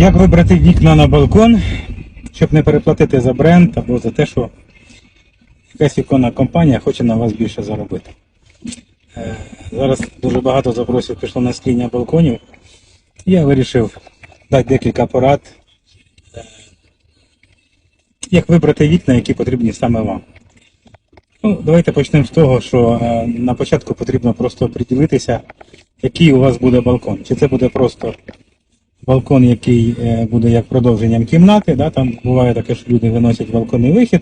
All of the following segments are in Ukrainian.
Як вибрати вікна на балкон, щоб не переплатити за бренд або за те, що якась віконна компанія хоче на вас більше заробити. Е, Зараз дуже багато запросів пішло на скління балконів. Я вирішив дати декілька порад, е, як вибрати вікна, які потрібні саме вам. Ну, давайте почнемо з того, що е, на початку потрібно просто приділитися, який у вас буде балкон. Чи це буде просто балкон, який е, буде як продовженням кімнати. Да? Там буває таке, що люди виносять балконний вихід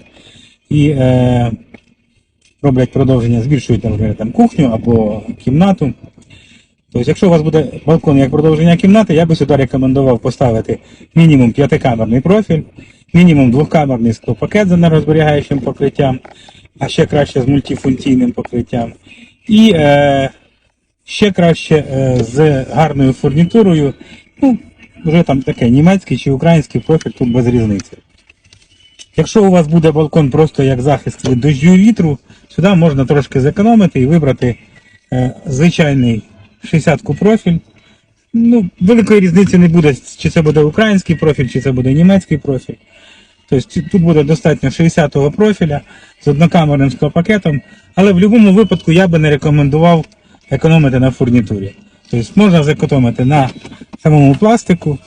і е, роблять продовження, збільшують, наприклад, там, кухню або кімнату. Тобто, якщо у вас буде балкон як продовження кімнати, я би сюди рекомендував поставити мінімум п'ятикамерний профіль, мінімум двохкамерний склопакет з енергозберігаючим покриттям, а ще краще з мультифункційним покриттям. І е, ще краще е, з гарною фурнітурою. Ну, вже там таке німецький чи український профіль, тут без різниці. Якщо у вас буде балкон просто як захист від дощу і вітру, сюди можна трошки зекономити і вибрати е, звичайний 60-ку профіль. Ну, великої різниці не буде, чи це буде український профіль, чи це буде німецький профіль. Тобто тут буде достатньо 60-го профіля з однокамерним склопакетом, але в будь-якому випадку я би не рекомендував економити на фурнітурі. Тобто можна зекономити на самому пластику,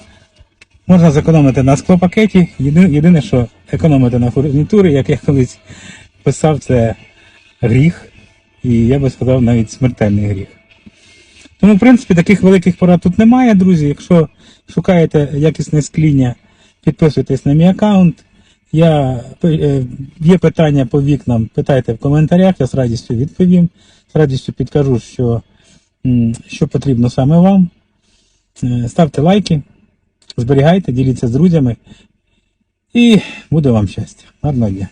можна зекономити на склопакеті. Єдине, що економити на фурнітурі, як я колись писав, це гріх. І я би сказав навіть смертельний гріх. Тому, в принципі, таких великих порад тут немає, друзі. Якщо шукаєте якісне скління, підписуйтесь на мій аккаунт. Я, е, є питання по вікнам, питайте в коментарях, я з радістю відповім. З радістю підкажу, що, що потрібно саме вам. Е, Ставте лайки, зберігайте, діліться з друзями. І буде вам щастя. Гарного дня.